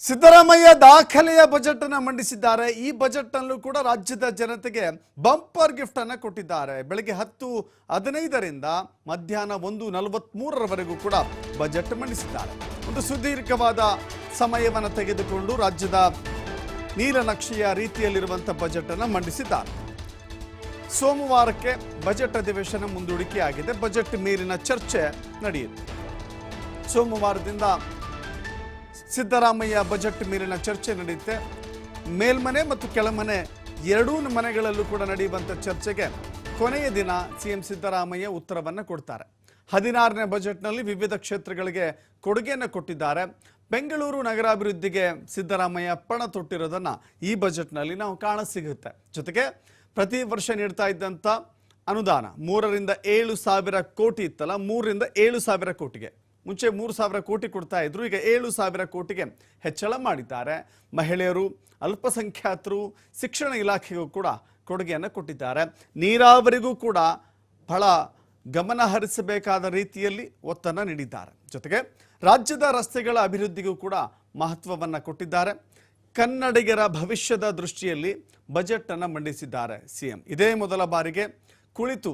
ಸಿದ್ದರಾಮಯ್ಯ ದಾಖಲೆಯ ಬಜೆಟ್ ಅನ್ನ ಮಂಡಿಸಿದ್ದಾರೆ. ಈ ಬಜೆಟ್ ನಲ್ಲೂ ಕೂಡ ರಾಜ್ಯದ ಜನತೆಗೆ ಬಂಪರ್ ಗಿಫ್ಟ್ ಅನ್ನ ಕೊಟ್ಟಿದ್ದಾರೆ. ಬೆಳಗ್ಗೆ ಹತ್ತು ಹದಿನೈದರಿಂದ ಮಧ್ಯಾಹ್ನ ಒಂದು ನಲವತ್ಮೂರರವರೆಗೂ ಕೂಡ ಬಜೆಟ್ ಮಂಡಿಸಿದ್ದಾರೆ. ಒಂದು ಸುದೀರ್ಘವಾದ ಸಮಯವನ್ನು ತೆಗೆದುಕೊಂಡು ರಾಜ್ಯದ ನೀಲನಕ್ಷೆಯ ರೀತಿಯಲ್ಲಿರುವಂಥ ಬಜೆಟ್ ಅನ್ನ ಮಂಡಿಸಿದ್ದಾರೆ. ಸೋಮವಾರಕ್ಕೆ ಬಜೆಟ್ ಅಧಿವೇಶನ ಮುಂದೂಡಿಕೆಯಾಗಿದೆ. ಬಜೆಟ್ ಮೇಲಿನ ಚರ್ಚೆ ನಡೆಯಿತು ಸೋಮವಾರದಿಂದ ಸಿದ್ದರಾಮಯ್ಯ ಬಜೆಟ್ ಮೇಲಿನ ಚರ್ಚೆ ನಡೆಯುತ್ತೆ. ಮೇಲ್ಮನೆ ಮತ್ತು ಕೆಳಮನೆ ಎರಡೂ ಮನೆಗಳಲ್ಲೂ ಕೂಡ ನಡೆಯುವಂಥ ಚರ್ಚೆಗೆ ಕೊನೆಯ ದಿನ ಸಿಎಂ ಸಿದ್ದರಾಮಯ್ಯ ಉತ್ತರವನ್ನು ಕೊಡ್ತಾರೆ. ಹದಿನಾರನೇ ಬಜೆಟ್ನಲ್ಲಿ ವಿವಿಧ ಕ್ಷೇತ್ರಗಳಿಗೆ ಕೊಡುಗೆಯನ್ನು ಕೊಟ್ಟಿದ್ದಾರೆ. ಬೆಂಗಳೂರು ನಗರಾಭಿವೃದ್ಧಿಗೆ ಸಿದ್ದರಾಮಯ್ಯ ಪಣ ತೊಟ್ಟಿರೋದನ್ನು ಈ ಬಜೆಟ್ನಲ್ಲಿ ನಾವು ಕಾಣಸಿಗುತ್ತೆ. ಜೊತೆಗೆ ಪ್ರತಿ ವರ್ಷ ನೀಡ್ತಾ ಇದ್ದಂಥ ಅನುದಾನ ಮೂರರಿಂದ ಏಳು ಸಾವಿರ ಕೋಟಿ ಇತ್ತಲ್ಲ, ಮೂರರಿಂದ ಏಳು ಸಾವಿರ ಕೋಟಿಗೆ. ಮುಂಚೆ ಮೂರು ಸಾವಿರ ಕೋಟಿ ಕೊಡ್ತಾ ಇದ್ರು, ಈಗ ಏಳು ಸಾವಿರ ಕೋಟಿಗೆ ಹೆಚ್ಚಳ ಮಾಡಿದ್ದಾರೆ. ಮಹಿಳೆಯರು, ಅಲ್ಪಸಂಖ್ಯಾತರು, ಶಿಕ್ಷಣ ಇಲಾಖೆಗೂ ಕೂಡ ಕೊಡುಗೆಯನ್ನು ಕೊಟ್ಟಿದ್ದಾರೆ. ನೀರಾವರಿಗೂ ಕೂಡ ಬಹಳ ಗಮನ ಹರಿಸಬೇಕಾದ ರೀತಿಯಲ್ಲಿ ಒತ್ತನ್ನು ನೀಡಿದ್ದಾರೆ. ಜೊತೆಗೆ ರಾಜ್ಯದ ರಸ್ತೆಗಳ ಅಭಿವೃದ್ಧಿಗೂ ಕೂಡ ಮಹತ್ವವನ್ನು ಕೊಟ್ಟಿದ್ದಾರೆ. ಕನ್ನಡಿಗರ ಭವಿಷ್ಯದ ದೃಷ್ಟಿಯಲ್ಲಿ ಬಜೆಟ್ ಅನ್ನು ಮಂಡಿಸಿದ್ದಾರೆ ಸಿಎಂ. ಇದೇ ಮೊದಲ ಬಾರಿಗೆ ಕುಳಿತು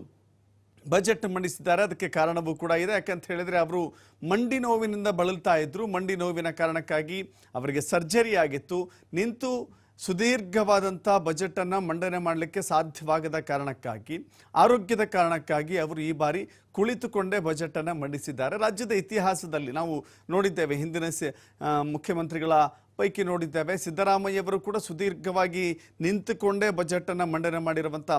ಬಜೆಟ್ ಮಂಡಿಸಿದ್ದಾರೆ. ಅದಕ್ಕೆ ಕಾರಣವೂ ಕೂಡ ಇದೆ. ಯಾಕಂತ ಹೇಳಿದ್ರೆ ಅವರು ಮಂಡಿ ನೋವಿನಿಂದ ಬಳಲ್ತಾ ಇದ್ರು. ಮಂಡಿ ನೋವಿನ ಕಾರಣಕ್ಕಾಗಿ ಅವರಿಗೆ ಸರ್ಜರಿ ಆಗಿತ್ತು. ನಿಂತು ಸುದೀರ್ಘವಾದಂಥ ಬಜೆಟನ್ನು ಮಂಡನೆ ಮಾಡಲಿಕ್ಕೆ ಸಾಧ್ಯವಾಗದ ಕಾರಣಕ್ಕಾಗಿ, ಆರೋಗ್ಯದ ಕಾರಣಕ್ಕಾಗಿ ಅವರು ಈ ಬಾರಿ ಕುಳಿತುಕೊಂಡೇ ಬಜೆಟನ್ನು ಮಂಡಿಸಿದ್ದಾರೆ. ರಾಜ್ಯದ ಇತಿಹಾಸದಲ್ಲಿ ನಾವು ನೋಡಿದ್ದೇವೆ ಹಿಂದಿನ ಮುಖ್ಯಮಂತ್ರಿಗಳ ಪೈಕಿ ನೋಡಿದ್ದೇವೆ. ಸಿದ್ದರಾಮಯ್ಯವರು ಕೂಡ ಸುದೀರ್ಘವಾಗಿ ನಿಂತುಕೊಂಡೇ ಬಜೆಟನ್ನು ಮಂಡನೆ ಮಾಡಿರುವಂಥ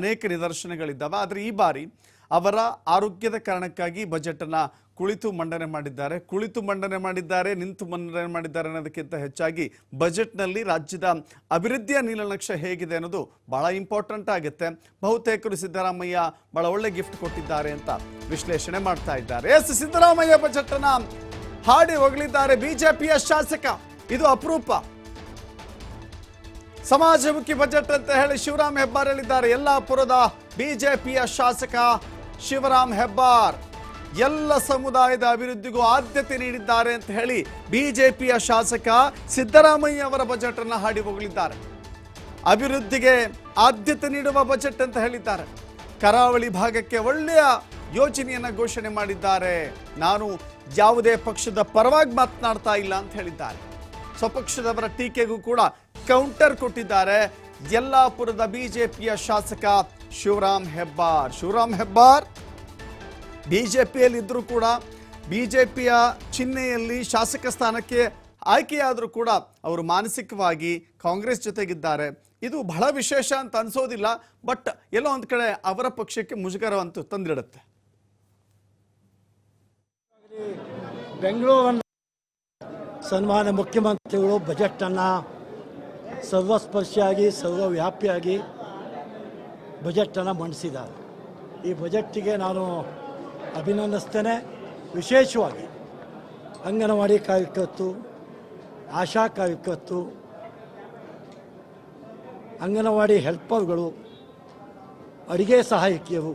ಅನೇಕ ನಿದರ್ಶನಗಳಿದ್ದಾವೆ. ಆದರೆ ಈ ಬಾರಿ ಅವರ ಆರೋಗ್ಯದ ಕಾರಣಕ್ಕಾಗಿ ಬಜೆಟನ್ನು ಕುಳಿತು ಮಂಡನೆ ಮಾಡಿದ್ದಾರೆ. ಕುಳಿತು ಮಂಡನೆ ಮಾಡಿದ್ದಾರೆ, ನಿಂತು ಮಂಡನೆ ಮಾಡಿದ್ದಾರೆ ಅನ್ನೋದಕ್ಕಿಂತ ಹೆಚ್ಚಾಗಿ ಬಜೆಟ್ನಲ್ಲಿ ರಾಜ್ಯದ ಅಭಿವೃದ್ಧಿಯ ನೀಲನಕ್ಷೆ ಹೇಗಿದೆ ಅನ್ನೋದು ಬಹಳ ಇಂಪಾರ್ಟೆಂಟ್ ಆಗುತ್ತೆ. ಬಹುತೇಕರು ಸಿದ್ದರಾಮಯ್ಯ ಬಹಳ ಒಳ್ಳೆ ಗಿಫ್ಟ್ ಕೊಟ್ಟಿದ್ದಾರೆ ಅಂತ ವಿಶ್ಲೇಷಣೆ ಮಾಡ್ತಾ ಇದ್ದಾರೆ. ಎಸ್, ಸಿದ್ದರಾಮಯ್ಯ ಬಜೆಟ್ ಅನ್ನ ಹಾಡಿ ಹೊಗಳಿದ್ದಾರೆ ಬಿಜೆಪಿಯ ಶಾಸಕ. ಇದು ಅಪರೂಪ. ಸಮಾಜಮುಖಿ ಬಜೆಟ್ ಅಂತ ಹೇಳಿ ಶಿವರಾಮ್ ಹೆಬ್ಬಾರ್ ಹೇಳಿದ್ದಾರೆ. ಯಲ್ಲಾಪುರದ ಬಿಜೆಪಿಯ ಶಾಸಕ ಶಿವರಾಮ್ ಹೆಬ್ಬಾರ್. ಎಲ್ಲ ಸಮುದಾಯದ ಅಭಿವೃದ್ಧಿಗೂ ಆದ್ಯತೆ ನೀಡಿದ್ದಾರೆ ಅಂತ ಹೇಳಿ ಬಿಜೆಪಿಯ ಶಾಸಕ ಸಿದ್ದರಾಮಯ್ಯ ಅವರ ಬಜೆಟ್ ಅನ್ನು ಹಾಡಿ ಹೋಗಲಿದ್ದಾರೆ ಅಭಿವೃದ್ಧಿಗೆ ಆದ್ಯತೆ ನೀಡುವ ಬಜೆಟ್ ಅಂತ ಹೇಳಿದ್ದಾರೆ. ಕರಾವಳಿ ಭಾಗಕ್ಕೆ ಒಳ್ಳೆಯ ಯೋಜನೆಯನ್ನು ಘೋಷಣೆ ಮಾಡಿದ್ದಾರೆ. ನಾನು ಯಾವುದೇ ಪಕ್ಷದ ಪರವಾಗಿ ಮಾತನಾಡ್ತಾ ಇಲ್ಲ ಅಂತ ಹೇಳಿದ್ದಾರೆ. ಸ್ವಪಕ್ಷದವರ ಟೀಕೆಗೂ ಕೂಡ ಕೌಂಟರ್ ಕೊಟ್ಟಿದ್ದಾರೆ ಯಲ್ಲಾಪುರದ ಬಿಜೆಪಿಯ ಶಾಸಕ ಶಿವರಾಮ್ ಹೆಬ್ಬಾರ್. ಶಿವರಾಮ್ ಹೆಬ್ಬಾರ್ ಬಿಜೆಪಿಯಲ್ಲಿ ಇದ್ರೂ ಕೂಡ, ಬಿಜೆಪಿಯ ಚಿಹ್ನೆಯಲ್ಲಿ ಶಾಸಕ ಸ್ಥಾನಕ್ಕೆ ಆಯ್ಕೆಯಾದರೂ ಕೂಡ ಅವರು ಮಾನಸಿಕವಾಗಿ ಕಾಂಗ್ರೆಸ್ ಜೊತೆಗಿದ್ದಾರೆ. ಇದು ಬಹಳ ವಿಶೇಷ ಅಂತ ಅನ್ಸೋದಿಲ್ಲ, ಬಟ್ ಎಲ್ಲೋ ಒಂದು ಕಡೆ ಅವರ ಪಕ್ಷಕ್ಕೆ ಮುಜುಗರವಂತೂ ತಂದಿಡುತ್ತೆ. ಬೆಂಗಳೂರನ್ನು ಸನ್ಮಾನ್ಯ ಮುಖ್ಯಮಂತ್ರಿಗಳು ಬಜೆಟನ್ನು ಸರ್ವಸ್ಪರ್ಶಿಯಾಗಿ, ಸರ್ವವ್ಯಾಪಿಯಾಗಿ ಬಜೆಟನ್ನು ಮಂಡಿಸಿದ್ದಾರೆ. ಈ ಬಜೆಟ್ಟಿಗೆ ನಾನು ಅಭಿನಂದಿಸ್ತೇನೆ. ವಿಶೇಷವಾಗಿ ಅಂಗನವಾಡಿ ಕಾರ್ಯಕರ್ತರು, ಆಶಾ ಕಾರ್ಯಕರ್ತರು, ಅಂಗನವಾಡಿ ಹೆಲ್ಪರ್ಗಳು, ಅಡಿಗೆ ಸಹಾಯಕಿಯರು,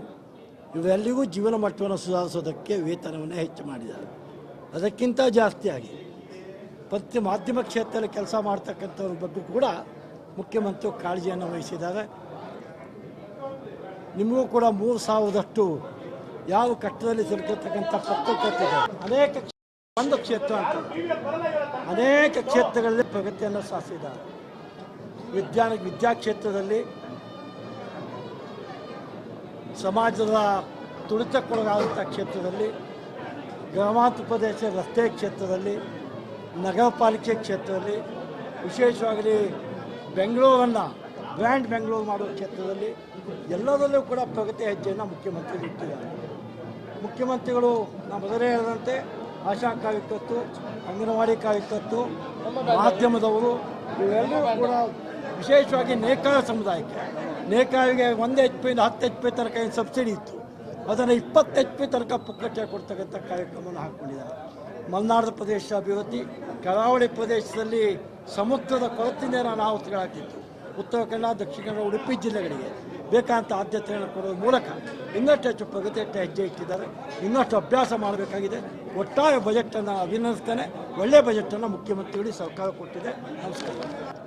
ಇವೆಲ್ಲರಿಗೂ ಜೀವನ ಮಟ್ಟವನ್ನು ಸುಧಾರಿಸೋದಕ್ಕೆ ವೇತನವನ್ನು ಹೆಚ್ಚು ಮಾಡಿದ್ದಾರೆ. ಅದಕ್ಕಿಂತ ಜಾಸ್ತಿಯಾಗಿ ಪ್ರತಿ ಮಾಧ್ಯಮ ಕ್ಷೇತ್ರದಲ್ಲಿ ಕೆಲಸ ಮಾಡ್ತಕ್ಕಂಥವ್ರ ಬಗ್ಗೆ ಕೂಡ ಮುಖ್ಯಮಂತ್ರಿ ಕಾಳಜಿಯನ್ನು ವಹಿಸಿದ್ದಾರೆ. ನಿಮಗೂ ಕೂಡ ಮೂರು ಸಾವಿರದಷ್ಟು ಯಾವ ಕಟ್ಟದಲ್ಲಿ ಸಿಲುಕಿರ್ತಕ್ಕಂಥ ಪತ್ರಕರ್ತಿದ್ದಾರೆ ಅನೇಕ ಒಂದು ಕ್ಷೇತ್ರ ಅಂತ. ಅನೇಕ ಕ್ಷೇತ್ರಗಳಲ್ಲಿ ಪ್ರಗತಿಯನ್ನು ಸಾಧಿಸಿದ್ದಾರೆ. ವಿಜ್ಞಾನ ವಿದ್ಯಾಕ್ಷೇತ್ರದಲ್ಲಿ ಸಮಾಜದ ತುಳಿತಕ್ಕೊಳಗಾದಂಥ ಕ್ಷೇತ್ರದಲ್ಲಿ, ಗ್ರಾಮಾಂತರ ಪ್ರದೇಶ ರಸ್ತೆ ಕ್ಷೇತ್ರದಲ್ಲಿ ನಗರ ಪಾಲಿಕೆ ಕ್ಷೇತ್ರದಲ್ಲಿ ವಿಶೇಷವಾಗಿ ಬೆಂಗಳೂರನ್ನು ಗ್ರ್ಯಾಂಡ್ ಬೆಂಗಳೂರು ಮಾಡುವ ಕ್ಷೇತ್ರದಲ್ಲಿ ಎಲ್ಲದರಲ್ಲೂ ಕೂಡ ಪ್ರಗತಿ ಹೆಜ್ಜೆಯನ್ನು ಮುಖ್ಯಮಂತ್ರಿಗಳು ಇಟ್ಟಿದ್ದಾರೆ. ಮುಖ್ಯಮಂತ್ರಿಗಳು ನಾವು ಮೊದಲೇ ಹೇಳಿದಂತೆ ಆಶಾ ಕಾರ್ಯಕರ್ತರು, ಅಂಗನವಾಡಿ ಕಾರ್ಯಕರ್ತರು, ಮಾಧ್ಯಮದವರು, ಇವೆಲ್ಲರೂ ಕೂಡ ವಿಶೇಷವಾಗಿ ನೇಕಾರ ಸಮುದಾಯಕ್ಕೆ. ನೇಕಾರಿಗೆ ಒಂದು ಎಚ್ ಪಿಯಿಂದ ಹತ್ತು ಎಚ್ ಪಿ ತನಕ ಏನು ಸಬ್ಸಿಡಿ ಇತ್ತು. ಅದನ್ನು ಇಪ್ಪತ್ತು ಎಚ್ ಪಿ ತನಕ ಪುಕ್ಕಟ್ಟೆ ಕೊಡ್ತಕ್ಕಂಥ ಕಾರ್ಯಕ್ರಮವನ್ನು ಹಾಕ್ಕೊಂಡಿದ್ದಾರೆ. ಮಲೆನಾಡು ಪ್ರದೇಶ ಅಭಿವೃದ್ಧಿ, ಕರಾವಳಿ ಪ್ರದೇಶದಲ್ಲಿ ಸಮುದ್ರದ ಕೊರತೆಯಿಂದ ಅನಾಹುತಗಳಾಗ್ತಿತ್ತು ಉತ್ತರ ಕನ್ನಡ, ದಕ್ಷಿಣ ಕನ್ನಡ, ಉಡುಪಿ ಜಿಲ್ಲೆಗಳಿಗೆ ಬೇಕಾದಂಥ ಆದ್ಯತೆಯನ್ನು ಕೊಡೋದ್ರ ಮೂಲಕ ಇನ್ನಷ್ಟು ಹೆಚ್ಚು ಪ್ರಗತಿಯತ್ತ ಹೆಜ್ಜೆ ಇಟ್ಟಿದ್ದಾರೆ. ಇನ್ನಷ್ಟು ಅಭ್ಯಾಸ ಮಾಡಬೇಕಾಗಿದೆ. ಒಟ್ಟಾರೆ ಬಜೆಟನ್ನು ಅಭಿನಂದಿಸ್ತೇನೆ. ಒಳ್ಳೆಯ ಬಜೆಟನ್ನು ಮುಖ್ಯಮಂತ್ರಿಗಳಿಗೆ ಸರ್ಕಾರ ಕೊಟ್ಟಿದೆ. ನಮಸ್ಕಾರ.